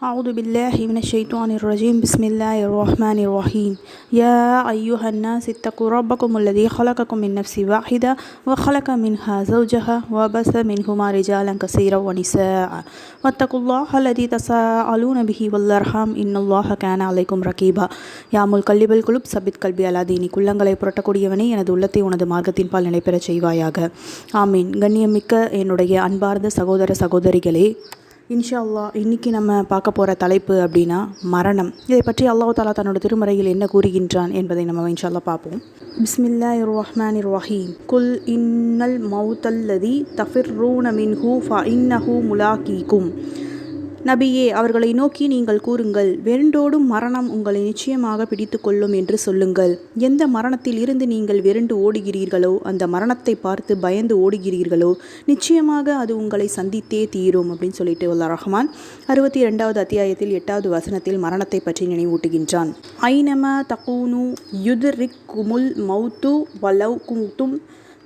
أعوذ بالله من الشيطان الرجيم بسم الله الرحمن الرحيم يا أيها الناس اتقوا ربكم الذي خلقكم من نفس واحدة وخلق منها زوجها وبث منهما رجالا كثيرا ونساء واتقوا الله الذي تساءلون به والأرحام إن الله كان عليكم رقيبا يا முல்கல்லிபல் القلوب சபித் கல்வி அலாதீனி குள்ளங்களை புரட்டக்கூடியவனே எனது உள்ளத்தை உனது மார்க்கத்தின் பால் நிலைபெறச் செய்வாயாக ஆமீன் கண்ணியமிக்க என்னுடைய அன்பார்ந்த சகோதர சகோதரிகளே இன்ஷா அல்லாஹ் இன்றைக்கி நம்ம பார்க்க போகிற தலைப்பு அப்படின்னா மரணம். இதை பற்றி அல்லாஹ் தாலா தன்னோட திருமறையில் என்ன கூறுகின்றான் என்பதை நம்ம இன்ஷா அல்லாஹ் பார்ப்போம். பிஸ்மில்லா ரஹ்மான் இர்வாஹீம் குல் இன்னல் மவுத்தல்லதி தஃபிர் ரூன மின்ஹூ ஃப இன்னஹூ முலாக்கீக்கும் நபியே அவர்களை நோக்கி நீங்கள் கூறுங்கள் வெருண்டோடும் மரணம் உங்களை நிச்சயமாக பிடித்து கொள்ளும் என்று சொல்லுங்கள். எந்த மரணத்தில் இருந்து நீங்கள் வெருண்டு ஓடுகிறீர்களோ அந்த மரணத்தை பார்த்து பயந்து ஓடுகிறீர்களோ நிச்சயமாக அது உங்களை சந்தித்தே தீரும் அப்படின்னு சொல்லிட்டு உள்ள ரஹ்மான் அறுபத்தி ரெண்டாவது அத்தியாயத்தில் எட்டாவது வசனத்தில் மரணத்தை பற்றி நினைவூட்டுகின்றான். ஐனம தகூனு யுதிரிக் குமுல் மௌத்து வலவ் குங்தும்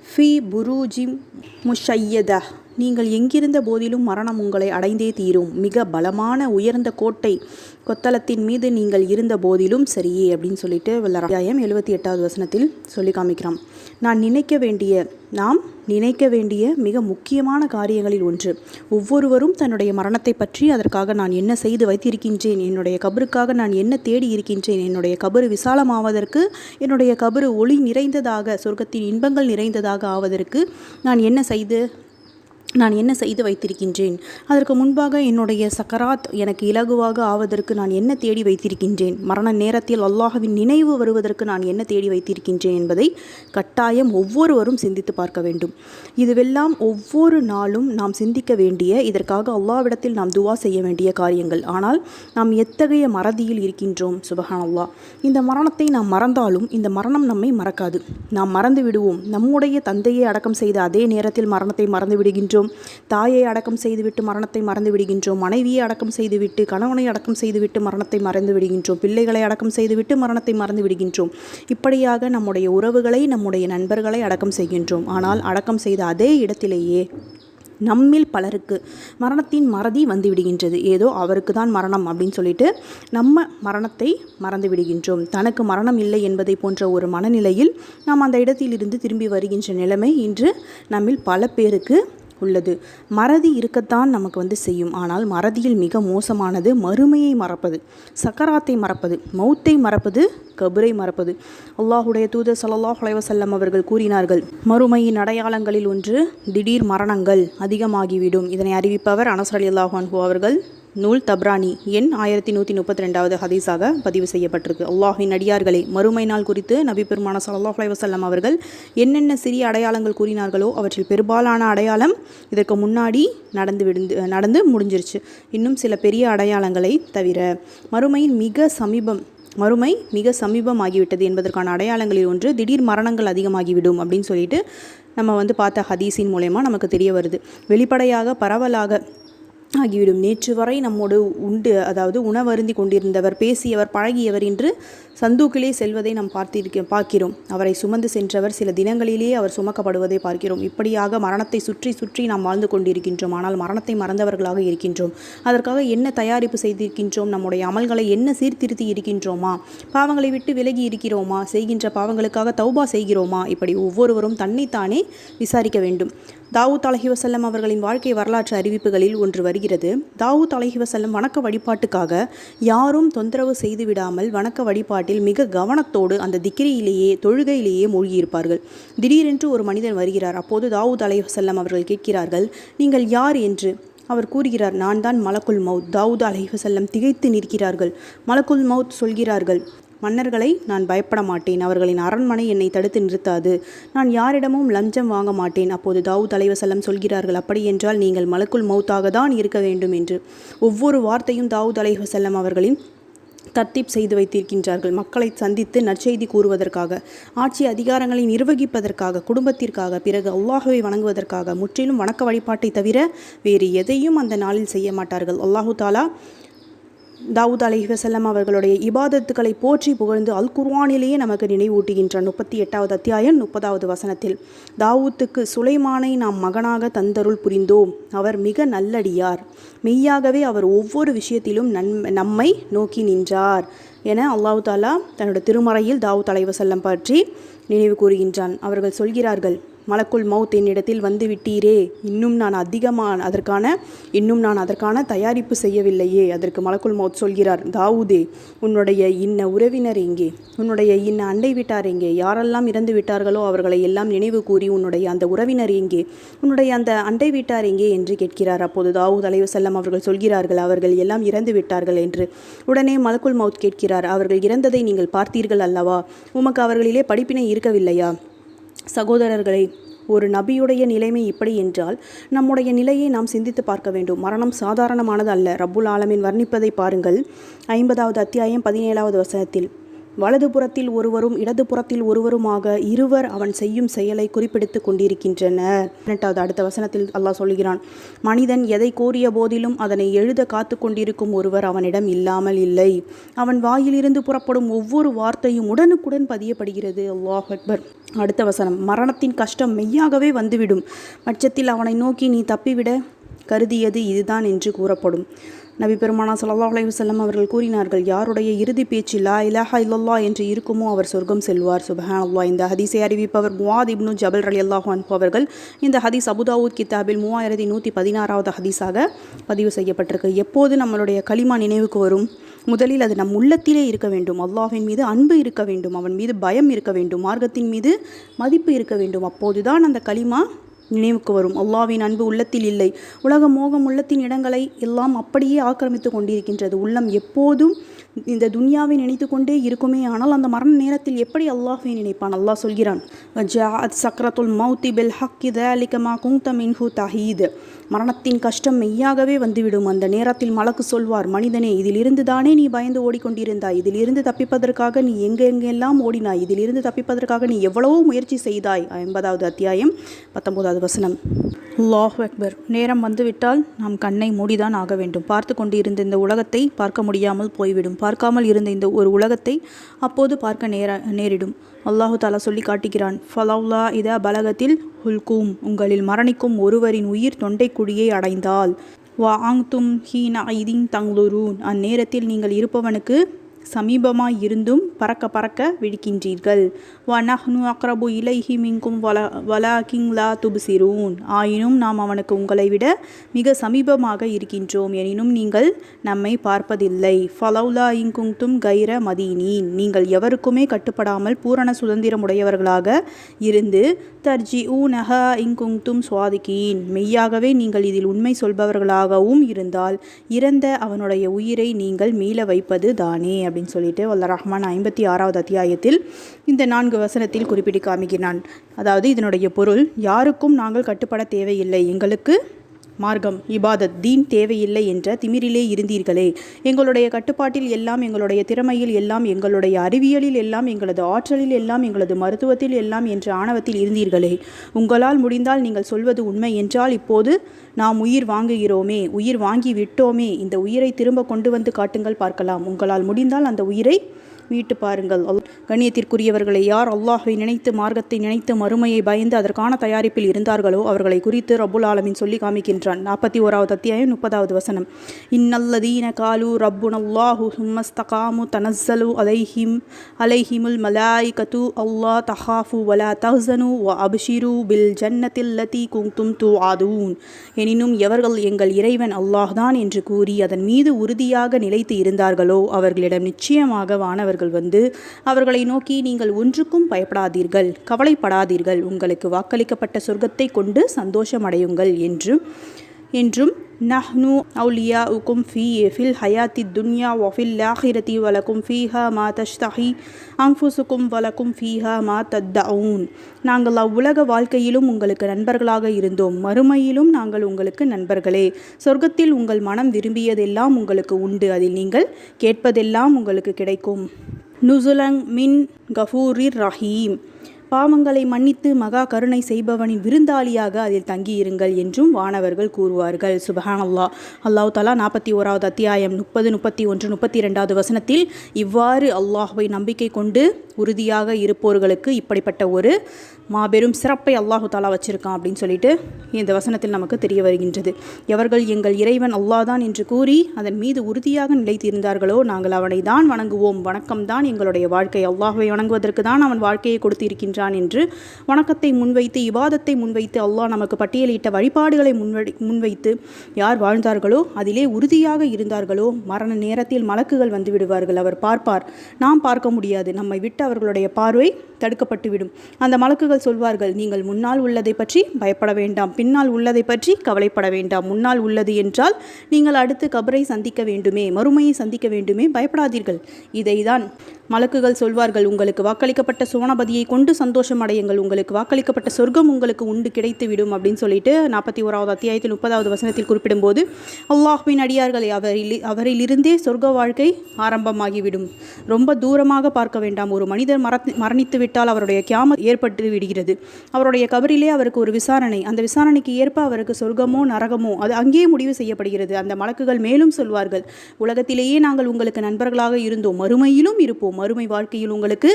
ஃபி புரூஜிம் முஷையதா நீங்கள் எங்கிருந்த போதிலும் மரணம் உங்களை அடைந்தே தீரும். மிக பலமான உயர்ந்த கோட்டை கொத்தளத்தின் மீது நீங்கள் இருந்த போதிலும் சரியே அப்படின்னு சொல்லிட்டு அத்தியாயம் எழுபத்தி எட்டாவது வசனத்தில் சொல்லி காமிக்கிறான். நான் நினைக்க வேண்டிய நாம் நினைக்க வேண்டிய மிக முக்கியமான காரியங்களில் ஒன்று ஒவ்வொருவரும் தன்னுடைய மரணத்தை பற்றி அதற்காக நான் என்ன செய்து வைத்திருக்கின்றேன் என்னுடைய கபருக்காக நான் என்ன தேடி இருக்கின்றேன் என்னுடைய கபரு விசாலமாவதற்கு என்னுடைய கபரு ஒளி நிறைந்ததாக சொர்க்கத்தின் இன்பங்கள் நிறைந்ததாக ஆவதற்கு நான் என்ன செய்து நான் என்ன செய்து வைத்திருக்கின்றேன்? அதற்கு முன்பாக என்னுடைய சக்கராத் எனக்கு இலகுவாக ஆவதற்கு நான் என்ன தேடி வைத்திருக்கின்றேன்? மரண நேரத்தில் அல்லாஹவின் நினைவு வருவதற்கு நான் என்ன தேடி வைத்திருக்கின்றேன் என்பதை கட்டாயம் ஒவ்வொருவரும் சிந்தித்து பார்க்க வேண்டும். இதுவெல்லாம் ஒவ்வொரு நாளும் நாம் சிந்திக்க வேண்டிய இதற்காக அல்லாவிடத்தில் நாம் துவா செய்ய வேண்டிய காரியங்கள். ஆனால் நாம் எத்தகைய மறதியில் இருக்கின்றோம்? சுபஹான் அல்லா இந்த மரணத்தை நாம் மறந்தாலும் இந்த மரணம் நம்மை மறக்காது. நாம் மறந்து விடுவோம். நம்முடைய தந்தையை அடக்கம் செய்த அதே நேரத்தில் மரணத்தை மறந்து விடுகின்றோம். விடுகின்றோம் தாயை அடக்கம் செய்துவிட்டு மரணத்தை மறந்து விடுகின்றோம் மனைவியை அடக்கம் செய்துவிட்டு கணவனை அடக்கம் செய்துவிட்டு மரணத்தை மறந்து விடுகின்றோம் பிள்ளைகளை அடக்கம் செய்துவிட்டு மரணத்தை மறந்து விடுகின்றோம் இப்படியாக நம்முடைய உறவுகளை நம்முடைய நண்பர்களை அடக்கம் செய்கின்றோம். ஆனால் அடக்கம் செய்த அதே இடத்திலேயே நம்மில் பலருக்கு மரணத்தின் மறதி வந்து விடுகின்றது ஏதோ அவருக்கு தான் மரணம் அப்படின்னு சொல்லிட்டு நம்ம மரணத்தை மறந்து விடுகின்றோம் தனக்கு மரணம் இல்லை என்பதை போன்ற ஒரு மனநிலையில் நாம் அந்த இடத்திலிருந்து திரும்பி வருகின்ற நிலைமை இன்று நம்மில் பல பேருக்கு உள்ளது. மறதி இருக்கத்தான் நமக்கு வந்து செய்யும். ஆனால் மறதியில் மிக மோசமானது மறுமையை மறப்பது. சக்கராத்தை மறப்பது மௌத்தை மறப்பது கபரை மறப்பது. அல்லாஹுடைய தூதர் சல்லாஹ் அலைவசல்லம் அவர்கள் கூறினார்கள் மறுமையின் அடையாளங்களில் ஒன்று திடீர் மரணங்கள் அதிகமாகிவிடும். இதனை அறிவிப்பவர் அனசர் அலி அல்லாஹான்ஹூ அவர்கள். நூல் தப்ரானி எண் ஆயிரத்தி நூற்றி முப்பத்தி ரெண்டாவது ஹதீஸாக பதிவு செய்யப்பட்டிருக்கு. அல்லாஹின் அடியார்களே மறுமை நாள் குறித்து நபி பெருமான சல்லாஹ் அலைவசல்லம் அவர்கள் என்னென்ன சிறிய அடையாளங்கள் கூறினார்களோ அவற்றில் பெரும்பாலான அடையாளம் இதற்கு முன்னாடி நடந்து விடுந்து நடந்து முடிஞ்சிருச்சு. இன்னும் சில பெரிய அடையாளங்களை தவிர மறுமையின் மிக சமீபம் மறுமை மிக சமீபமாகிவிட்டது என்பதற்கான அடையாளங்களில் ஒன்று திடீர் மரணங்கள் அதிகமாகிவிடும் அப்படின்னு சொல்லிட்டு நம்ம வந்து பார்த்த ஹதீஸின் மூலயமா நமக்கு தெரிய வருது. வெளிப்படையாக பரவலாக ஆகிவிடும். நேற்று வரை நம்மோடு உண்டு அதாவது உணவருந்தி கொண்டிருந்தவர் பேசியவர் பழகியவர் என்று சந்தூக்கிலே செல்வதை நாம் பார்த்திருக்க பார்க்கிறோம். அவரை சுமந்து சென்றவர் சில தினங்களிலேயே அவர் சுமக்கப்படுவதை பார்க்கிறோம். இப்படியாக மரணத்தை சுற்றி சுற்றி நாம் வாழ்ந்து கொண்டிருக்கின்றோம். ஆனால் மரணத்தை மறந்தவர்களாக இருக்கின்றோம். அதற்காக என்ன தயாரிப்பு செய்திருக்கின்றோம்? நம்முடைய அமல்களை என்ன சீர்திருத்தி இருக்கின்றோமா? பாவங்களை விட்டு விலகி இருக்கிறோமா? செய்கின்ற பாவங்களுக்காக தௌபா செய்கிறோமா? இப்படி ஒவ்வொருவரும் தன்னைத்தானே விசாரிக்க வேண்டும். தாவூத் அலஹி வசல்லம் அவர்களின் வாழ்க்கை வரலாற்று அறிவிப்புகளில் ஒன்று வருகிறது. தாவூத் அலஹி வசல்லம் வணக்க வழிபாட்டுக்காக யாரும் தொந்தரவு செய்து விடாமல் வணக்க வழிபாட்டில் மிக கவனத்தோடு அந்த திக்கிரியிலேயே தொழுகையிலேயே மூழ்கியிருப்பார்கள். திடீரென்று ஒரு மனிதன் வருகிறார். அப்போது தாவூத் அலஹி வசல்லம் அவர்கள் கேட்கிறார்கள் நீங்கள் யார் என்று? அவர் கூறுகிறார் நான் தான் மலக்குல் மவுத். தாவூத் அலைஹசல்லம் திகைத்து நிற்கிறார்கள். மலக்குல் மவுத் சொல்கிறார்கள் மன்னர்களை நான் பயப்பட மாட்டேன். அவர்களின் அரண்மனை என்னை தடுத்து நிறுத்தாது. நான் யாரிடமும் லஞ்சம் வாங்க மாட்டேன். அப்போது தாவூத் தலைவசல்லம் சொல்கிறார்கள் அப்படி என்றால் நீங்கள் மலக்குள் மௌத்தாக தான் இருக்க வேண்டும் என்று. ஒவ்வொரு வார்த்தையும் தாவூத் அலைவசல்லம் அவர்களின் தர்த்தீப் செய்து வைத்திருக்கின்றார்கள். மக்களை சந்தித்து நற்செய்தி கூறுவதற்காக ஆட்சி அதிகாரங்களை நிர்வகிப்பதற்காக குடும்பத்திற்காக பிறகு அல்லாஹுவை வணங்குவதற்காக முற்றிலும் வணக்க வழிபாட்டை தவிர வேறு எதையும் அந்த நாளில் செய்ய மாட்டார்கள். அல்லாஹு தாலா தாவூத் அலைஹி வஸல்லம் அவர்களுடைய இபாதத்துக்களை போற்றி புகழ்ந்து அல் குர்வானிலேயே நமக்கு நினைவூட்டுகின்ற முப்பத்தி எட்டாவது அத்தியாயம் முப்பதாவது வசனத்தில் தாவூத்துக்கு சுலைமானை நாம் மகனாக தந்தருள் புரிந்தோம். அவர் மிக நல்லடியார். மெய்யாகவே அவர் ஒவ்வொரு விஷயத்திலும் நன் நம்மை நோக்கி நின்றார் என அல்லாஹு தாலா தன்னோட திருமறையில் தாவூத் அலைவசல்லம் பற்றி நினைவு கூறுகின்றான். அவர்கள் சொல்கிறார்கள் மலக்குள் மவுத் என்னிடத்தில் வந்து விட்டீரே இன்னும் நான் அதிகமான அதற்கான இன்னும் நான் அதற்கான தயாரிப்பு செய்யவில்லையே. அதற்கு மலக்குள் மவுத் சொல்கிறார் தாவூதே உன்னுடைய இன்ன உறவினர் எங்கே? உன்னுடைய இன்ன அண்டை விட்டார் எங்கே? யாரெல்லாம் இறந்து விட்டார்களோ அவர்களை எல்லாம் நினைவு கூறி உன்னுடைய அந்த உறவினர் எங்கே? உன்னுடைய அந்த அண்டை வீட்டார் எங்கே? என்று கேட்கிறார். அப்போது தாவூத் அலைவு செல்லம் அவர்கள் சொல்கிறார்கள் அவர்கள் எல்லாம் இறந்து விட்டார்கள் என்று. உடனே மலக்குள் மவுத் கேட்கிறார் அவர்கள் இறந்ததை நீங்கள் பார்த்தீர்கள் அல்லவா? உமக்கு அவர்களிலே படிப்பினை இருக்கவில்லையா? சகோதரர்களை ஒரு நபியுடைய நிலைமை இப்படி என்றால் நம்முடைய நிலையை நாம் சிந்தித்து பார்க்க வேண்டும். மரணம் சாதாரணமானது அல்ல. ரப்புல் ஆலமின் வர்ணிப்பதை பாருங்கள். ஐம்பதாவது அத்தியாயம் பதினேழாவது வசனத்தில் வலது புறத்தில் ஒருவரும் இடது புறத்தில் ஒருவருமாக இருவர் அவன் செய்யும் செயலை குறிப்பிடுத்து கொண்டிருக்கின்றனர். பதினெட்டாவது அடுத்த வசனத்தில் அல்லாஹ் சொல்கிறான் மனிதன் எதை கோரிய போதிலும் அதனை எழுத காத்து கொண்டிருக்கும் ஒருவர் அவனிடம் இல்லாமல் இல்லை. அவன் வாயிலிருந்து புறப்படும் ஒவ்வொரு வார்த்தையும் உடனுக்குடன் பதியப்படுகிறது. அல்லாஹ் அக்பர். அடுத்த வசனம் மரணத்தின் கஷ்டம் மெய்யாகவே வந்துவிடும். பட்சத்தில் அவனை நோக்கி நீ தப்பிவிட கருதியது இதுதான் என்று கூறப்படும். நபி பெருமானா ஸல்லல்லாஹு அலைஹி அவர்கள் கூறினார்கள் யாருடைய இறுதி பேச்சு லா இலஹா இல்லல்லா என்று இருக்குமோ அவர் சொர்க்கம் செல்வார். சுபஹானல்லாஹ். இந்த ஹதீஸை அறிவிப்பவர் முவாத் இப்னு ஜபல் அலி அன்ஹு அவர்கள். இந்த ஹதீஸ் அபுதாவூத் கித்தாபில் மூவாயிரத்தி நூற்றி பதினாறாவது ஹதீஸாக பதிவு செய்யப்பட்டிருக்கு. எப்போது நம்மளுடைய களிமா நினைவுக்கு வரும்? முதலில் அது நம் உள்ளத்திலே இருக்க வேண்டும். அல்லாஹின் மீது அன்பு இருக்க வேண்டும். அவன் மீது பயம் இருக்க வேண்டும். மார்க்கத்தின் மீது மதிப்பு இருக்க வேண்டும். அப்போதுதான் அந்த களிமா நினைவுக்கு வரும். அல்லாவின் அன்பு உள்ளத்தில் இல்லை. உலக மோகம் உள்ளத்தின் இடங்களை எல்லாம் அப்படியே ஆக்கிரமித்து கொண்டிருக்கின்றது. உள்ளம் எப்போதும் இந்த துன்யாவை நினைத்து கொண்டே இருக்குமே ஆனால் அந்த மரண நேரத்தில் எப்படி அல்லாஹ்வை நினைப்பான்? அல்லாஹ் சொல்கிறான் சக்ரத்துல் மௌத்தி பில் ஹக்கி தலிக மா குந்த தஹீத். மரணத்தின் கஷ்டம் மெய்யாகவே வந்துவிடும். அந்த நேரத்தில் மலக்கு சொல்வார் மனிதனே இதிலிருந்து தானே நீ பயந்து ஓடிக்கொண்டிருந்தாய்? இதிலிருந்து தப்பிப்பதற்காக நீ எங்கெங்கெல்லாம் ஓடினாய்? இதிலிருந்து தப்பிப்பதற்காக நீ எவ்வளவோ முயற்சி செய்தாய்? ஐம்பதாவது அத்தியாயம் பத்தொன்பதாவது வசனம். லாஹ் அக்பர். நேரம் வந்துவிட்டால் நாம் கண்ணை மூடிதான் ஆக வேண்டும். பார்த்து கொண்டிருந்த இந்த உலகத்தை பார்க்க முடியாமல் போய்விடும். பார்க்காமல் இருந்த இந்த ஒரு உலகத்தை அப்போது பார்க்க நேர நேரிடும். அல்லாஹு தாலா சொல்லி காட்டுகிறான். ஃபலவுலா இதா பலகத்தில் ஹுல்கூம். உங்களில் மரணிக்கும் ஒருவரின் உயிர் தொண்டைக்குழியை அடைந்தால். வா ஆங்தும் ஹீன ஐதின் தங்லுரூன் அந்நேரத்தில் நீங்கள் இருப்பவனுக்கு சமீபமாய் இருந்தும் பறக்க பறக்க விழிக்கின்றீர்கள். வ நஹ்னு அக்ரபு இலைஹி மிங்கும் வல வலாகிங்லா துபுசிரூன். ஆயினும் நாம் அவனுக்கு உங்களை விட மிக சமீபமாக இருக்கின்றோம். எனினும் நீங்கள் நம்மை பார்ப்பதில்லை. ஃபலௌலா இங்குங்தும் கைர மதீனீன். நீங்கள் எவருக்குமே கட்டுப்படாமல் பூரண சுதந்திரமுடையவர்களாக இருந்து தர்ஜி ஊ நஹா இங்குங்தும் சுவாதிகீன். மெய்யாகவே நீங்கள் இதில் உண்மை சொல்பவர்களாகவும் இருந்தால் இறந்த அவனுடைய உயிரை நீங்கள் மீள வைப்பது தானே. அப்படின்னு சொல்லிட்டு வல்ல ரஹ்மான் ஐம்பத்தி ஆறாவது அத்தியாயத்தில் இந்த நான்கு வசனத்தில் குறிப்பிட்டு காமிக்கிறான். அதாவது இதனுடைய பொருள் யாருக்கும் நாங்கள் கட்டுப்பட தேவையில்லை எங்களுக்கு மார்க்கம் இபாதத் தீன் தேவையில்லை என்ற திமிரிலே இருந்தீர்களே. எங்களுடைய கட்டுப்பாட்டில் எல்லாம் எங்களுடைய திறமையில் எல்லாம் எங்களுடைய அறிவியலில் எல்லாம் எங்களது ஆற்றலில் எல்லாம் எங்களது மருத்துவத்தில் எல்லாம் என்ற ஆணவத்தில் இருந்தீர்களே. உங்களால் முடிந்தால் நீங்கள் சொல்வது உண்மை என்றால் இப்போது நாம் உயிர் வாங்குகிறோமே உயிர் வாங்கி விட்டோமே இந்த உயிரை திரும்ப கொண்டு வந்து காட்டுங்கள் பார்க்கலாம். உங்களால் முடிந்தால் அந்த உயிரை மீட்டு பாருங்கள். அல் கண்ணியத்திற்குரியவர்களை யார் அல்லாஹை நினைத்து மார்க்கத்தை நினைத்து மறுமையை பயந்து அதற்கான தயாரிப்பில் இருந்தார்களோ அவர்களை குறித்து ரபுல் ஆலமின் சொல்லி காமிக்கின்றான். நாற்பத்தி ஓராவது அத்தியாயம் முப்பதாவது வசனம். இன்னல்லதீன காலு ரப்புன் அல்லாஹு சும்மஸ்தகாமு தனஸ்ஸலு அலைஹிம் அலைஹிமுல் மலாய் கத்து அல்லாஹ் தஹாஃபு வலா தஹ்சனு வ அபிஷிரு பில் ஜன்னத்தில் லதி குங்தும் து ஆதூன் எனினும் எவர்கள் எங்கள் இறைவன் அல்லாஹ்தான் என்று கூறி அதன் மீது உறுதியாக நிலைத்து இருந்தார்களோ அவர்களிடம் நிச்சயமாக வானவர் அவர்கள் வந்து அவர்களை நோக்கி நீங்கள் ஒன்றுக்கும் பயப்படாதீர்கள் கவலைப்படாதீர்கள் உங்களுக்கு வாக்களிக்கப்பட்ட சொர்க்கத்தை கொண்டு சந்தோஷமடையுங்கள் என்று என்றும் நஹ்னு அவுலியா உக்கும் ஃபி ஃபில் ஹயாத்தி துன்யா ஒஃபில் லாஹிரதி வலக்கும் ஃபீஹா மா தஷ்தஹி அங்ஃபுசுக்கும் வலக்கும் ஃபீஹா மா தத்தவுன் நாங்கள் அவ்வுலக வாழ்க்கையிலும் உங்களுக்கு நண்பர்களாக இருந்தோம். மறுமையிலும் நாங்கள் உங்களுக்கு நண்பர்களே. சொர்க்கத்தில் உங்கள் மனம் விரும்பியதெல்லாம் உங்களுக்கு உண்டு. அதில் நீங்கள் கேட்பதெல்லாம் உங்களுக்கு கிடைக்கும். நுசுலங் மின் கஃபூரிர் ரஹீம். பாவங்களை மன்னித்து மகா கருணை செய்பவனின் விருந்தாளியாக அதில் தங்கியிருங்கள் என்றும் வானவர்கள் கூறுவார்கள். சுபஹான் அல்லாஹ் அல்லாஹ் தலா நாற்பத்தி ஓராவது அத்தியாயம் முப்பது முப்பத்தி ஒன்று முப்பத்தி இரண்டாவது வசனத்தில் இவ்வாறு அல்லாஹுவை நம்பிக்கை கொண்டு உறுதியாக இருப்போர்களுக்கு இப்படிப்பட்ட ஒரு மாபெரும் சிறப்பை அல்லாஹு தாலா வச்சிருக்கான் அப்படின்னு சொல்லிட்டு இந்த வசனத்தில் நமக்கு தெரிய வருகின்றது. எவர்கள் எங்கள் இறைவன் அல்லாதான் என்று கூறி அதன் மீது உறுதியாக நிலைத்திருந்தார்களோ நாங்கள் அவனை தான் வணங்குவோம். வணக்கம் தான் எங்களுடைய வாழ்க்கை. அல்லாஹுவை வணங்குவதற்கு தான் அவன் வாழ்க்கையை கொடுத்திருக்கின்றான். என்று வணக்கத்தை முன்வைத்து இபாதத்தை முன்வைத்து அல்லாஹ் நமக்கு பட்டியலிட்ட வழிபாடுகளை முன்வடி முன்வைத்து யார் வாழ்ந்தார்களோ அதிலே உறுதியாக இருந்தார்களோ மரண நேரத்தில் மலக்குகள் வந்து விடுவார்கள் அவர் பார்ப்பார் நாம் பார்க்க முடியாது. நம்மை விட்டு அவர்களுடைய பார்வை தடுக்கப்பட்டுவிடும். அந்த மலக்குகள் சொல்வார்கள் நீங்கள் முன்னால் உள்ளதை பற்றி பயப்பட வேண்டாம் பின்னால் உள்ளதை பற்றி கவலைப்பட வேண்டாம். முன்னால் உள்ளது என்றால் நீங்கள் அடுத்து கபரை சந்திக்க வேண்டுமே மறுமையை சந்திக்க வேண்டுமே பயப்படாதீர்கள். இதைதான் மலக்குகள் சொல்வார்கள் உங்களுக்கு வாக்களிக்கப்பட்ட சோனபதியை கொண்டு சந்தோஷம் அடையுங்கள் உங்களுக்கு வாக்களிக்கப்பட்ட சொர்க்கம் உங்களுக்கு உண்டு கிடைத்து விடும் அப்படின்னு சொல்லிட்டு நாற்பத்தி ஓராவது அத்தியாயத்தில் முப்பதாவது வசனத்தில் குறிப்பிடும்போது அல்லாஹ்வின் அடியார்களை அவரில் அவரிலிருந்தே சொர்க்க வாழ்க்கை ஆரம்பமாகிவிடும். ரொம்ப தூரமாக பார்க்க வேண்டாம். ஒரு மனிதர் மரணித்து விட்டால் அவருடைய கியாம ஏற்பட்டு விடுகிறது. அவருடைய கபரிலே அவருக்கு ஒரு விசாரணை. அந்த விசாரணைக்கு ஏற்ப அவருக்கு சொர்க்கமோ நரகமோ அது அங்கேயே முடிவு செய்யப்படுகிறது. அந்த மலக்குகள் மேலும் சொல்வார்கள் உலகத்திலேயே நாங்கள் உங்களுக்கு நண்பர்களாக இருந்தோம் மறுமையிலும் இருப்போம். மறுமை வாழ்க்கையில் உங்களுக்கு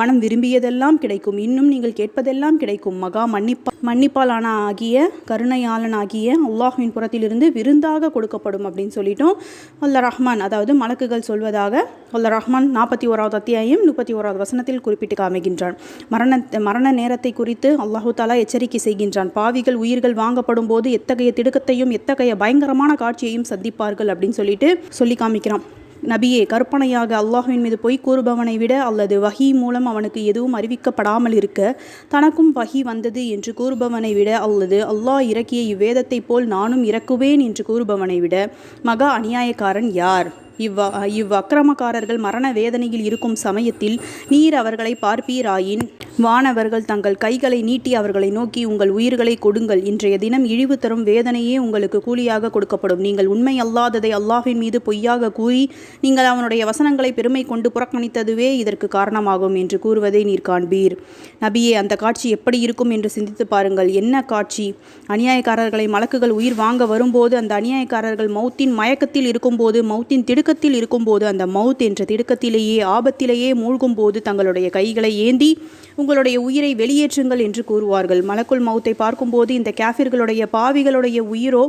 மனம் விரும்பியதெல்லாம் கிடைக்கும். இன்னும் நீங்கள் கேட்பதெல்லாம் கிடைக்கும். மகா மன்னிப்பா மன்னிப்பாலான ஆகிய கருணையாளன் ஆகிய அல்லாஹ்வின் புறத்திலிருந்து விருந்தாக கொடுக்கப்படும் அப்படின்னு சொல்லிட்டோம். அல்ல ரஹ்மான் அதாவது மலக்குகள் சொல்வதாக அல்ல ரஹ்மான் நாற்பத்தி ஓராவது அத்தியாயம் முப்பத்தி ஓராவது வசனத்தில் குறிப்பிட்டு காமிக்கின்றான். மரண மரண நேரத்தை குறித்து அல்லாஹு தாலா எச்சரிக்கை செய்கின்றான். பாவிகள் உயிர்கள் வாங்கப்படும் போது எத்தகைய திடுக்கத்தையும் எத்தகைய பயங்கரமான காட்சியையும் சந்திப்பார்கள் அப்படின்னு சொல்லிட்டு சொல்லி காமிக்கிறான். நபியே கற்பனையாக அல்லாஹுவின் மீது பொய் கூறுபவனை விட அல்லது வஹி மூலம் அவனுக்கு எதுவும் அறிவிக்கப்படாமல் இருக்க தனக்கும் வகி வந்தது என்று கூறுபவனை விட அல்லது அல்லாஹ் இறக்கிய இவ்வேதத்தைப் போல் நானும் இறக்குவேன் என்று கூறுபவனை விட மகா அநியாயக்காரன் யார்? இவ்வ இவ் அக்கிரமக்காரர்கள் மரண வேதனையில் இருக்கும் சமயத்தில் நீர் அவர்களை பார்ப்பீராயின். வானவர்கள் தங்கள் கைகளை நீட்டி அவர்களை நோக்கி உங்கள் உயிர்களை கொடுங்கள். இன்றைய தினம் இழிவு தரும் வேதனையே உங்களுக்கு கூலியாக கொடுக்கப்படும். நீங்கள் உண்மை அல்லாததை அல்லாஹின் மீது பொய்யாக கூறி நீங்கள் அவனுடைய வசனங்களை பெருமை கொண்டு புறக்கணித்ததுவே இதற்கு காரணமாகும் என்று கூறுவதை நீர் காண்பீர். நபியே அந்த காட்சி எப்படி இருக்கும் என்று சிந்தித்து பாருங்கள். என்ன காட்சி? அநியாயக்காரர்களை மலக்குகள் உயிர் வாங்க வரும்போது அந்த அநியாயக்காரர்கள் மௌத்தின் மயக்கத்தில் இருக்கும்போது மௌத்தின் திடுக்கத்தில் இருக்கும்போது அந்த மவுத் என்ற திடுக்கத்திலேயே ஆபத்திலேயே மூழ்கும் போது தங்களுடைய கைகளை ஏந்தி உங்களுடைய உயிரை வெளியேற்றுங்கள் என்று கூறுவார்கள். மலக்குள் மவுத்தை பார்க்கும்போது இந்த கேஃபிர்களுடைய பாவிகளுடைய உயிரோ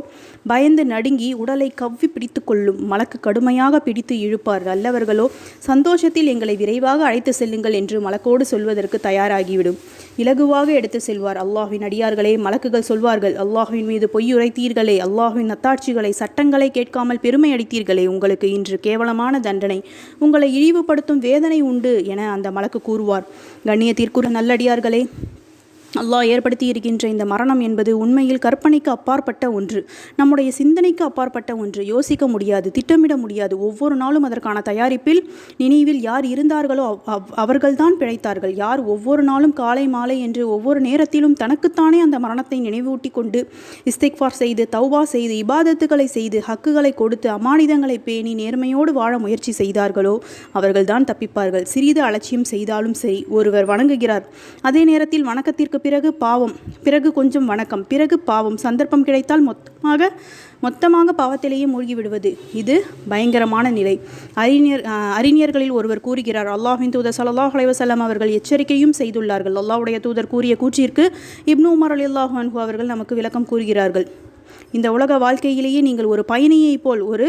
பயந்து நடுங்கி உடலை கவ்வி பிடித்து கொள்ளும் மலக்கு கடுமையாக பிடித்து இழுப்பார். நல்லவர்களோ சந்தோஷத்தில் எங்களை விரைவாக அழைத்து செல்லுங்கள் என்று மலக்கோடு சொல்வதற்கு தயாராகிவிடும். இலகுவாக எடுத்து செல்வார். அல்லாஹின் அடியார்களே மலக்குகள் சொல்வார்கள் அல்லாஹ்வின் மீது பொய்யுரைத்தீர்களே அல்லாஹ்வின் நத்தாட்சிகளை சட்டங்களை கேட்காமல் பெருமை அடித்தீர்களே உங்களுக்கு இன்று கேவலமான தண்டனை. உங்களை இழிவுபடுத்தும் வேதனை உண்டு என அந்த மலக்கு கூறுவார். கண்ணியத்திற்கு நல்லடியார்களே அல்லாஹ் ஏற்படுத்தி இருக்கின்ற இந்த மரணம் என்பது உண்மையில் கற்பனைக்கு அப்பாற்பட்ட ஒன்று. நம்முடைய சிந்தனைக்கு அப்பாற்பட்ட ஒன்று. யோசிக்க முடியாது திட்டமிட முடியாது. ஒவ்வொரு நாளும் அதற்கான தயாரிப்பில் நினைவில் யார் இருந்தார்களோ அவ்- அவ்- அவர்கள்தான் பிழைத்தார்கள். யார் ஒவ்வொரு நாளும் காலை மாலை என்று ஒவ்வொரு நேரத்திலும் தனக்குத்தானே அந்த மரணத்தை நினைவூட்டி கொண்டு இஸ்திக்ஃபார் செய்து தௌவா செய்து இபாதத்துகளை செய்து ஹக்குகளை கொடுத்து அமானிதங்களை பேணி நேர்மையோடு வாழ முயற்சி செய்தார்களோ அவர்கள்தான் தப்பிப்பார்கள். சிறிது அலட்சியம் செய்தாலும் சரி ஒருவர் வணங்குகிறார். அதே நேரத்தில் வணக்கத்திற்கு பிறகு பாவம் பிறகு கொஞ்சம் வணக்கம் பிறகு பாவம். சந்தர்ப்பம் கிடைத்தால் மொத்தமாக மொத்தமாக பாவத்திலேயே மூழ்கி விடுவது இது பயங்கரமான நிலை. அறிஞர் அறிஞர்களில் ஒருவர் கூறுகிறார் அல்லாஹின் தூதர் சல்லாஹ் அலைவசல்லாம் அவர்கள் எச்சரிக்கையும் செய்துள்ளார்கள். அல்லாஹுடைய தூதர் கூறிய கூற்றிற்கு இப்னு உமர் அலில்லாஹு அன்ஹு அவர்கள் நமக்கு விளக்கம் கூறுகிறார்கள். இந்த உலக வாழ்க்கையிலேயே நீங்கள் ஒரு பயணியைப் போல் ஒரு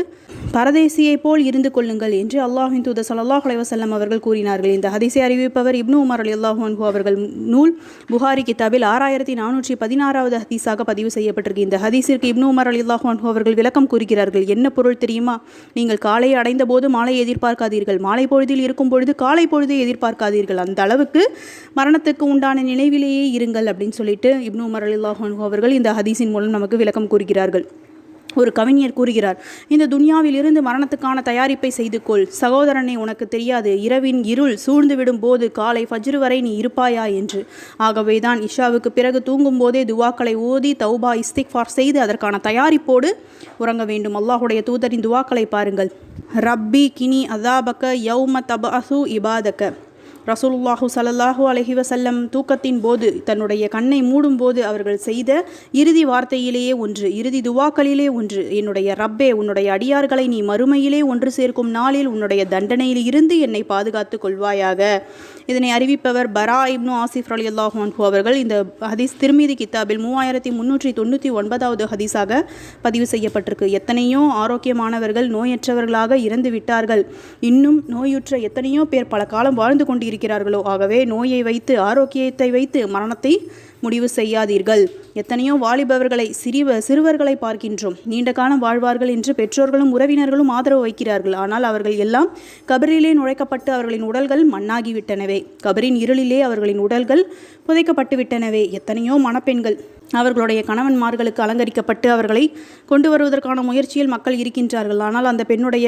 பரதேசியைப் போல் இருந்து கொள்ளுங்கள் என்று அல்லாஹின் தூத சல்லாஹ் அலைவசல்லம் அவர்கள் கூறினார்கள். இந்த ஹதிசை அறிவிப்பவர் இப்னு உமர் அலில்லாஹு அன்ஹு அவர்கள் நூல் புகாரி கிதாபில் ஆறாயிரத்தி நானூற்றி பதினாறாவது ஹதீஸாக பதிவு செய்யப்பட்டிருக்கு. இந்த ஹதீஸிற்கு இப்னு உமர் அலில்லாஹு அன்ஹு அவர்கள் விளக்கம் கூறுகிறார்கள். என்ன பொருள் தெரியுமா? நீங்கள் காலை அடைந்த போது மாலை எதிர்பார்க்காதீர்கள். மாலை பொழுதில் இருக்கும் பொழுது காலை பொழுதை எதிர்பார்க்காதீர்கள். அந்த அளவுக்கு மரணத்துக்கு உண்டான நினைவிலேயே இருங்கள் அப்படின்னு சொல்லிட்டு இப்னு உமர் அலில்லாஹு அன்ஹு அவர்கள் இந்த ஹதீஸின் மூலம் நமக்கு விளக்கம் கொள்கிறார்கள். ஒரு கவிஞர் கூறுகிறார் இந்த துனியாவில் இருந்து மரணத்துக்கான தயாரிப்பை செய்து கொள். சகோதரனே உனக்கு தெரியாது. இரவின் இருள் சூழ்ந்துவிடும் போது காலை ஃபஜ்ரு வரை நீ இருப்பாயா? என்று. ஆகவே தான் இஷாவுக்கு பிறகு தூங்கும் போதே துவாக்களை ஓதி தௌபா இஸ்திக்ஃபார் செய்து அதற்கான தயாரிப்போடு உறங்க வேண்டும். அல்லாஹுடைய தூதரின் துவாக்களை பாருங்கள். ரப்பி கினி அதாபக்க யௌம தபஅசு இபாதக்க ரசூலுல்லாஹு சலல்லாஹு அலஹி வசல்லம் தூக்கத்தின் போது தன்னுடைய கண்ணை மூடும் போது அவர்கள் செய்த இறுதி வார்த்தையிலேயே ஒன்று இறுதி துவாக்களிலே ஒன்று என்னுடைய ரப்பே உன்னுடைய அடியார்களை நீ மறுமையிலே ஒன்று சேர்க்கும் நாளில் உன்னுடைய தண்டனையில் இருந்து என்னை பாதுகாத்துக் கொள்வாயாக. இதனை அறிவிப்பவர் பரா இப்னு ஆசிஃப் அலி அல்லாஹான்ஹூ அவர்கள். இந்த ஹதீஸ் திருமீதி கித்தாபில் மூவாயிரத்தி முன்னூற்றி தொண்ணூற்றி ஒன்பதாவது ஹதீஸாக பதிவு செய்யப்பட்டிருக்கு. எத்தனையோ ஆரோக்கியமானவர்கள் நோயற்றவர்களாக இறந்து விட்டார்கள். இன்னும் நோயுற்ற எத்தனையோ பேர் பல காலம் வாழ்ந்து கொண்டிருக்கிறார்களோ. ஆகவே நோயை வைத்து ஆரோக்கியத்தை வைத்து மரணத்தை முடிவு செய்யாதீர்கள். எத்தனையோ வாலிபவர்களை சிறிவ சிறுவர்களை பார்க்கின்றோம். நீண்ட காலம் வாழ்வார்கள் என்று பெற்றோர்களும் உறவினர்களும் ஆதரவு வைக்கிறார்கள். ஆனால் அவர்கள் எல்லாம் கபரிலே நுழைக்கப்பட்டு அவர்களின் உடல்கள் மண்ணாகிவிட்டனவே. கபரின் இருளிலே அவர்களின் உடல்கள் புதைக்கப்பட்டு விட்டனவே எத்தனையோ மணப்பெண்கள் அவர்களுடைய கணவன்மார்களுக்கு அலங்கரிக்கப்பட்டு அவர்களை கொண்டு வருவதற்கான முயற்சியில் மக்கள் இருக்கின்றார்கள். ஆனால் அந்த பெண்ணுடைய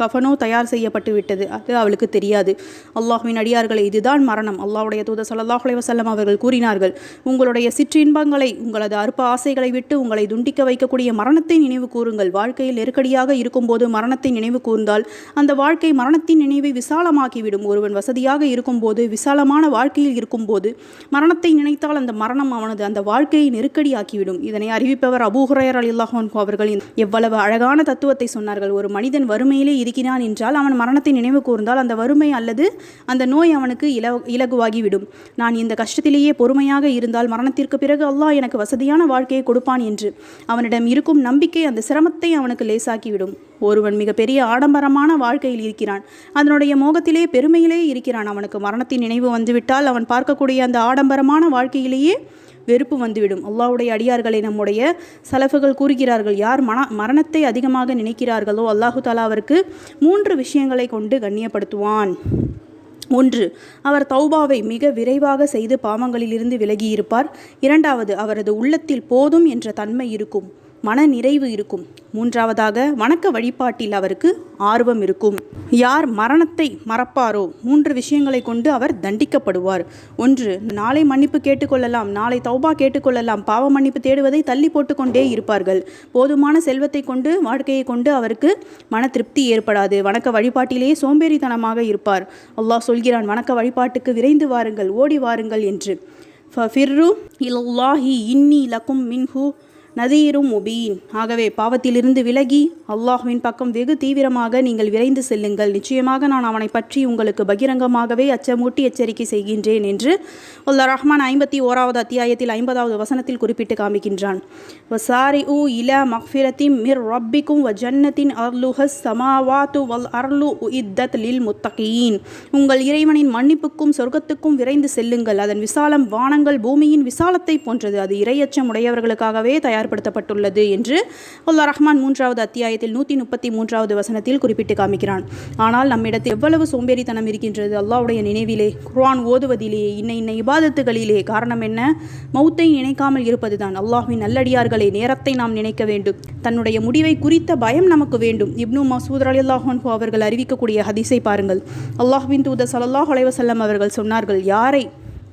கஃனோ தயார் செய்யப்பட்டு விட்டது. அது அவளுக்கு தெரியாது. அல்லாஹ்வின் அடியார்களே இதுதான் மரணம். அல்லாஹுடைய தூத ஸல்லல்லாஹு அலைஹி அவர்கள் கூறினார்கள் உங்களுடைய சிற்றின்பங்களை உங்களது அற்ப ஆசைகளை விட்டு உங்களை துண்டிக்க வைக்கக்கூடிய மரணத்தை நினைவு கூறுங்கள். வாழ்க்கையில் நெருக்கடியாக இருக்கும்போது மரணத்தை நினைவு கூர்ந்தால் அந்த வாழ்க்கை மரணத்தின் நினைவை விசாலமாக்கிவிடும். ஒருவன் வசதியாக இருக்கும்போது விசாலமான வாழ்க்கையில் இருக்கும்போது மரணத்தை நினைத்தால் அந்த மரணம் அவனது அந்த வாழ்க்கையை நெருக்கடியாக்கிவிடும். இதனை அறிவிப்பவர் அபூஹுரையர் அலில்லாஹ் அவர்கள். எவ்வளவு அழகான தத்துவத்தை சொன்னார்கள். ஒரு மனிதன் வறுமையிலே இருக்கிறான் என்றால் அவன் மரணத்தை நினைவு கூர்ந்தால் அந்த வறுமை அல்லது அந்த நோய் அவனுக்கு இல இலகுவாகிவிடும். நான் இந்த கஷ்டத்திலேயே பொறுமையாக இருந்தால் மரணத்திற்கு பிறகு அல்லாஹ் எனக்கு வசதியான வாழ்க்கையை கொடுப்பான் என்று. அவனிடம் இருக்கும் நம்பிக்கை அந்த சிரமத்தை அவனுக்கு லேசாக்கிவிடும். ஒருவன் மிகப்பெரிய ஆடம்பரமான வாழ்க்கையில் இருக்கிறான். அதனுடைய மோகத்திலே பெருமையிலே இருக்கிறான். அவனுக்கு மரணத்தின் நினைவு வந்துவிட்டால் அவன் பார்க்கக்கூடிய அந்த ஆடம்பரமான வாழ்க்கையிலேயே வெறுப்பு வந்துவிடும். அல்லாவுடைய அடியார்களை நம்முடைய சலஃபுகள் கூறுகிறார்கள். யார் மன மரணத்தை அதிகமாக நினைக்கிறார்களோ அல்லாஹு தாலா அவருக்கு மூன்று விஷயங்களை கொண்டு கண்ணியப்படுத்துவான். ஒன்று அவர் தௌபாவை மிக விரைவாக செய்து பாவங்களிலிருந்து விலகியிருப்பார். இரண்டாவது அவரது உள்ளத்தில் போதும் என்ற தன்மை இருக்கும். மன நிறைவு இருக்கும். மூன்றாவதாக வணக்க வழிபாட்டில் அவருக்கு ஆர்வம் இருக்கும். யார் மரணத்தை மறப்பாரோ மூன்று விஷயங்களை கொண்டு அவர் தண்டிக்கப்படுவார். ஒன்று நாளை மன்னிப்பு கேட்டுக்கொள்ளலாம். நாளை தௌபா கேட்டுக்கொள்ளலாம். பாவ மன்னிப்பு தேடுவதை தள்ளி போட்டுக்கொண்டே இருப்பார்கள். போதுமான செல்வத்தை கொண்டு வாழ்க்கையை கொண்டு அவருக்கு மன திருப்தி ஏற்படாது. வணக்க வழிபாட்டிலேயே சோம்பேறித்தனமாக இருப்பார். அல்லாஹ் சொல்கிறான் வணக்க வழிபாட்டுக்கு விரைந்து வாருங்கள் ஓடி வாருங்கள் என்று. ஃபஃபிர்ரு இல்லாஹி இன்னி லக்கும் மின்ஹு நதீரும் முபீன். ஆகவே பாவத்திலிருந்து விலகி அல்லாஹ்வின் பக்கம் வெகு தீவிரமாக நீங்கள் விரைந்து செல்லுங்கள். நிச்சயமாக நான் அவனை பற்றி உங்களுக்கு பகிரங்கமாகவே அச்சமூட்டி எச்சரிக்கை செய்கின்றேன் என்று அல்லா ரஹ்மான் ஐம்பத்தி ஓராவது அத்தியாயத்தில் ஐம்பதாவது வசனத்தில் குறிப்பிட்டு காமிக்கின்றான். வசாரி உ இல மக்ஃபிரத்தின் மிர் ரப்பிக்கும் வ ஜன்னத்தின் அர்லுஹஸ் சமாவாத்து வல் அர்லு இத்தத் லில் முத்தகீன். உங்கள் இறைவனின் மன்னிப்புக்கும் சொர்க்கத்துக்கும் விரைந்து செல்லுங்கள். அதன் விசாலம் வானங்கள் பூமியின் விசாலத்தை போன்றது. அது இரையச்சம் உடையவர்களுக்காகவே தயார்படுத்தப்பட்டுள்ளது என்று அல்லா ரஹ்மான் மூன்றாவது அத்தியாயத்தில் நூற்றி முப்பத்தி மூன்றாவது வசனத்தில் குறிப்பிட்டு காமிக்கிறான். ஆனால் நம்மிடத்தில் எவ்வளவு சோம்பேறித்தனம் இருக்கின்றது அல்லாவுடைய நினைவிலே குர்ஆன் ஓதுவதிலே இன்ன இன்ன இபாதத்துகளிலே. காரணம் என்ன? மௌத்தை நினைக்காமல் இருப்பதுதான். அல்லாஹின் நல்லடியார்களை நேரத்தை நாம் நினைக்க வேண்டும். தன்னுடைய முடிவை குறித்த பயம் நமக்கு வேண்டும். இப்னு மசூத் அலி அல்லாஹன்ஹு அவர்கள் அறிவிக்கக்கூடிய ஹதீஸை பாருங்கள். அல்லாஹ்வின் தூத ஸல்லல்லாஹு அலைவசல்லம் அவர்கள் சொன்னார்கள் யாரை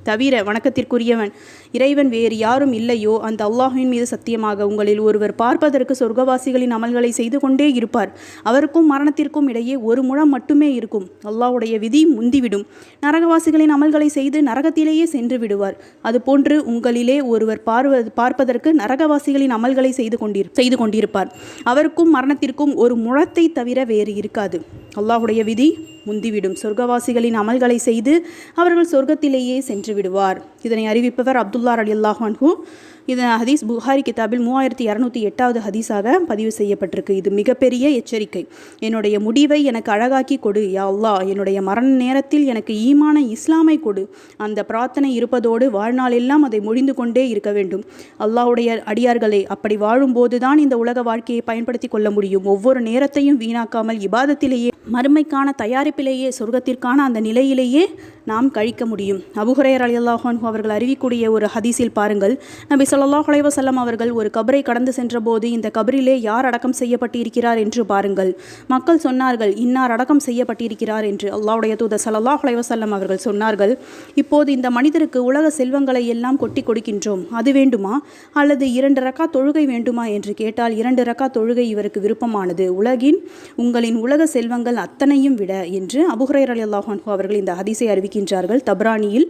தவிர வணக்கத்திற்குரியவன் இறைவன் வேறு யாரும் இல்லையோ? அந்த அல்லாஹுவின் மீது சத்தியமாக உங்களில் ஒருவர் பார்ப்பதற்கு சொர்க்கவாசிகளின் அமல்களை செய்து கொண்டே இருப்பார். அவருக்கும் மரணத்திற்கும் இடையே ஒரு முழம் மட்டுமே இருக்கும். அல்லாஹுடைய விதி முந்திவிடும். நரகவாசிகளின் அமல்களை செய்து நரகத்திலேயே சென்று விடுவார். அதுபோன்று உங்களிலே ஒருவர் பார்வ பார்ப்பதற்கு நரகவாசிகளின் அமல்களை செய்து கொண்டிரு செய்து கொண்டிருப்பார். அவருக்கும் மரணத்திற்கும் ஒரு முழத்தை தவிர வேறு இருக்காது. அல்லாஹுடைய விதி முந்திவிடும். சொர்க்கவாசிகளின் அமல்களை செய்து அவர்கள் சொர்க்கத்திலேயே சென்று விடுவார். இதனை அறிவிப்பவர் அப்துல்லா அலி அல்லாஹான்ஹூ இது ஹதீஸ் புகாரி கிதாபில் மூவாயிரத்தி இரநூத்தி எட்டாவது ஹதீஸாக பதிவு செய்யப்பட்டிருக்கு. இது மிகப்பெரிய எச்சரிக்கை. என்னுடைய முடிவை எனக்கு அழகாக்கி கொடு யா அல்லாஹ். என்னுடைய மரண நேரத்தில் எனக்கு ஈமான இஸ்லாமை கொடு. அந்த பிரார்த்தனை இருப்பதோடு வாழ்நாளெல்லாம் அதை முடிந்து கொண்டே இருக்க வேண்டும். அல்லாஹுடைய அடியார்களே அப்படி வாழும்போது தான் இந்த உலக வாழ்க்கையை பயன்படுத்தி கொள்ள முடியும். ஒவ்வொரு நேரத்தையும் வீணாக்காமல் இபாதத்திலேயே மறுமைக்கான தயாரிப்பிலேயே சொர்க்கத்திற்கான அந்த நிலையிலேயே நாம் கழிக்க முடியும். அபுஹுரையர் அலி அல்லாஹான் அவர்கள் அறிவிக்கூடிய ஒரு ஹதீஸில் பாருங்கள். நபி சொல்லாஹ் அலைவசல்லம் அவர்கள் ஒரு கபரை கடந்து சென்றபோது இந்த கபரிலே யார் அடக்கம் செய்யப்பட்டிருக்கிறார் என்று பாருங்கள். மக்கள் சொன்னார்கள் இன்னார் அடக்கம் செய்யப்பட்டிருக்கிறார் என்று. அல்லாவுடைய தூதர் சல்லாஹ் அலைவசல்லம் அவர்கள் சொன்னார்கள் இப்போது இந்த மனிதருக்கு உலக செல்வங்களை எல்லாம் கொட்டி கொடுக்கின்றோம். அது வேண்டுமா? அல்லது இரண்டு ரக்கா தொழுகை வேண்டுமா? என்று கேட்டால் இரண்டு ரக்கா தொழுகை இவருக்கு விருப்பமானது. உலகின் உங்களின் உலக செல்வங்கள் அமல்கள் அத்தனையும் விட என்று அபுஹரைர் அலி அல்லாஹான்ஹு அவர்கள் இந்த ஹதீஸை அறிவிக்கின்றார்கள். தப்ரானியில்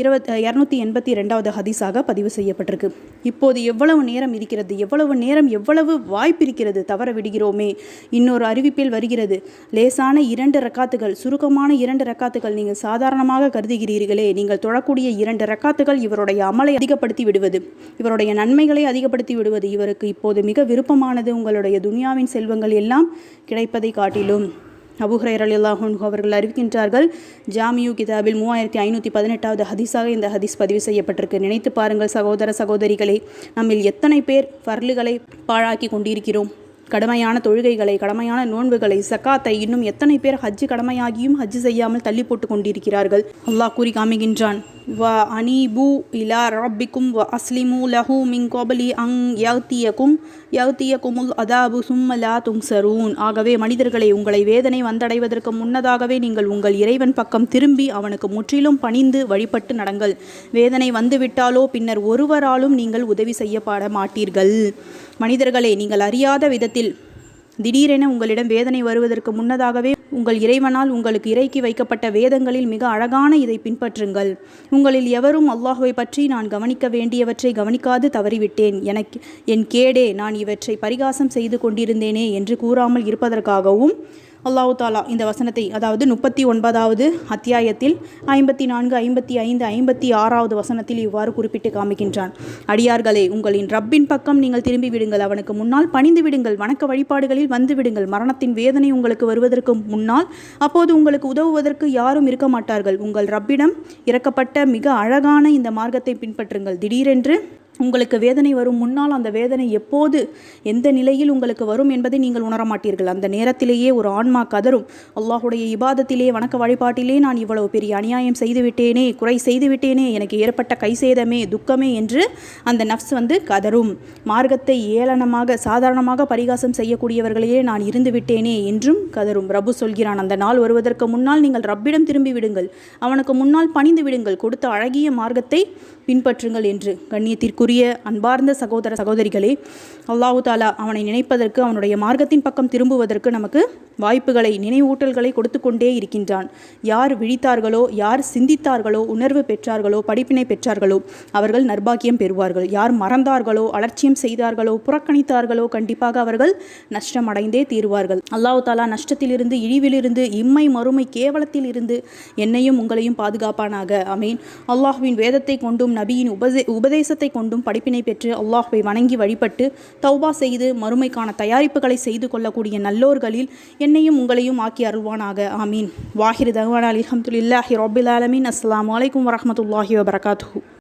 இருபத் இரநூத்தி எண்பத்தி ரெண்டாவது ஹதீஸாக பதிவு செய்யப்பட்டிருக்கு. இப்போது எவ்வளவு நேரம் இருக்கிறது எவ்வளவு நேரம் எவ்வளவு வாய்ப்பு இருக்கிறது தவற விடுகிறோமே. இன்னொரு அறிவிப்பில் வருகிறது லேசான இரண்டு ரக்காத்துகள் சுருக்கமான இரண்டு ரக்காத்துகள் நீங்கள் சாதாரணமாக கருதுகிறீர்களே. நீங்கள் தொழக்கூடிய இரண்டு ரக்காத்துகள் இவருடைய அமலை அதிகப்படுத்தி விடுவது இவருடைய நன்மைகளை அதிகப்படுத்தி விடுவது இவருக்கு இப்போது மிக விருப்பமானது உங்களுடைய துனியாவின் செல்வங்கள் எல்லாம் கிடைப்பதை காட்டிலும். அபுஹரைர் அலி அவர்கள் அறிவிக்கின்றார்கள் ஜாமியு கிதாபில் மூவாயிரத்தி ஐநூற்றி பதினெட்டாவது ஹதீஸாக இந்த ஹதீஸ் பதிவு செய்யப்பட்டிருக்கு. நினைத்து பாருங்கள் சகோதர சகோதரிகளே நம்மில் எத்தனை பேர் ஃபர்லுகளை பாழாக்கி கொண்டிருக்கிறோம்? கடமையான தொழுகைகளை கடமையான நோன்புகளை சக்காத்தை இன்னும் எத்தனை பேர் ஹஜ்ஜு கடமையாகியும் ஹஜ்ஜு செய்யாமல் தள்ளி போட்டு கொண்டிருக்கிறார்கள்? அல்லாஹ் கூறி காமிக்கின்றான் வ அனீபு இலா ரப்பிக்கும் வ அஸ்லிமு லஹூ மின் கோபலி அங் யவ்தியக்கும் யவ்தியக்குமுல் அதாபு சும்மலா துங்சரூன். ஆகவே மனிதர்களை உங்களை வேதனை வந்தடைவதற்கு முன்னதாகவே நீங்கள் உங்கள் இறைவன் பக்கம் திரும்பி அவனுக்கு முற்றிலும் பணிந்து வழிபட்டு நடங்கள். வேதனை வந்துவிட்டாலோ பின்னர் ஒருவராலும் நீங்கள் உதவி செய்யப்பட மாட்டீர்கள். மனிதர்களே நீங்கள் அறியாத விதத்தில் திடீரென உங்களிடம் வேதனை வருவதற்கு முன்னதாகவே உங்கள் இறைவனால் உங்களுக்கு இறைக்கி வைக்கப்பட்ட வேதங்களில் மிக அழகான இதை பின்பற்றுங்கள். உங்களில் எவரும் அல்லாஹுவை பற்றி நான் கவனிக்க வேண்டியவற்றை கவனிக்காது தவறிவிட்டேன். எனக்கு என் கேடே நான் இவற்றை பரிகாசம் செய்து கொண்டிருந்தேனே என்று கூறாமல் இருப்பதற்காகவும் அல்லாஹு தாலா இந்த வசனத்தை அதாவது முப்பத்தி ஒன்பதாவது அத்தியாயத்தில் ஐம்பத்தி நான்கு ஐம்பத்தி ஐந்து ஐம்பத்தி ஆறாவது வசனத்தில் இவ்வாறு குறிப்பிட்டு காமிக்கின்றான். அடியார்களே உங்களின் ரப்பின் பக்கம் நீங்கள் திரும்பி விடுங்கள். அவனுக்கு முன்னால் பணிந்து விடுங்கள். வணக்க வழிபாடுகளில் வந்து விடுங்கள். மரணத்தின் வேதனை உங்களுக்கு வருவதற்கு முன்னால் அப்போது உங்களுக்கு உதவுவதற்கு யாரும் இருக்க மாட்டார்கள். உங்கள் ரப்பிடம் இறக்கப்பட்ட மிக அழகான இந்த மார்க்கத்தை பின்பற்றுங்கள். திடீரென்று உங்களுக்கு வேதனை வரும் முன்னால் அந்த வேதனை எப்போது எந்த நிலையில் உங்களுக்கு வரும் என்பதை நீங்கள் உணர மாட்டீர்கள். அந்த நேரத்திலேயே ஒரு ஆன்மா கதரும் அல்லாஹுடைய இபாதத்திலே வணக்க வழிபாட்டிலே நான் இவ்வளவு பெரிய அநியாயம் செய்துவிட்டேனே குறை செய்துவிட்டேனே எனக்கு ஏற்பட்ட கை சேதமே துக்கமே என்று அந்த நஃப்ஸ் வந்து கதரும் மார்க்கத்தை ஏளனமாக சாதாரணமாக பரிகாசம் செய்யக்கூடியவர்களையே நான் இருந்து விட்டேனே என்றும் கதரும் ரபு சொல்கிறான் அந்த நாள் வருவதற்கு முன்னால் நீங்கள் ரப்பிடம் திரும்பி விடுங்கள். அவனுக்கு முன்னால் பணிந்து விடுங்கள். கொடுத்த அழகிய மார்க்கத்தை பின்பற்றுங்கள் என்று கண்ணியத்திற்குரிய அன்பார்ந்த சகோதர சகோதரிகளே அல்லாஹு தாலா அவனை நினைப்பதற்கு அவனுடைய மார்க்கத்தின் பக்கம் திரும்புவதற்கு நமக்கு வாய்ப்புகளை நினைவூட்டல்களை கொடுத்து கொண்டே இருக்கின்றான். யார் விழித்தார்களோ யார் சிந்தித்தார்களோ உணர்வு பெற்றார்களோ படிப்பினை பெற்றார்களோ அவர்கள் நர்பாக்கியம் பெறுவார்கள். யார் மறந்தார்களோ அலட்சியம் செய்தார்களோ புறக்கணித்தார்களோ கண்டிப்பாக அவர்கள் நஷ்டம் அடைந்தே தீருவார்கள். அல்லாஹு தாலா நஷ்டத்திலிருந்து இழிவிலிருந்து இம்மை மறுமை கேவலத்தில் இருந்து என்னையும் உங்களையும் பாதுகாப்பானாக. அமீன் அல்லாஹுவின் வேதத்தை கொண்டும் நபியின் உபதே உபதேசத்தை கொண்டும் கொண்டும் படிப்பினை பெற்று அல்லாஹ்வை வணங்கி வழிபட்டு தௌபா செய்து மறுமைக்கான தயாரிப்புகளை செய்து கொள்ளக்கூடிய நல்லோர்களில் என்னையும் உங்களையும் ஆக்கி அருள்வானாக. ஆமீன். வாஹிர் தகவான் அலி அஹமதுல்லாஹி ரொபில் ஆலமீன். அஸ்லாம் வலைக்கம் வரமத்துல்லாஹி வபரகாத்து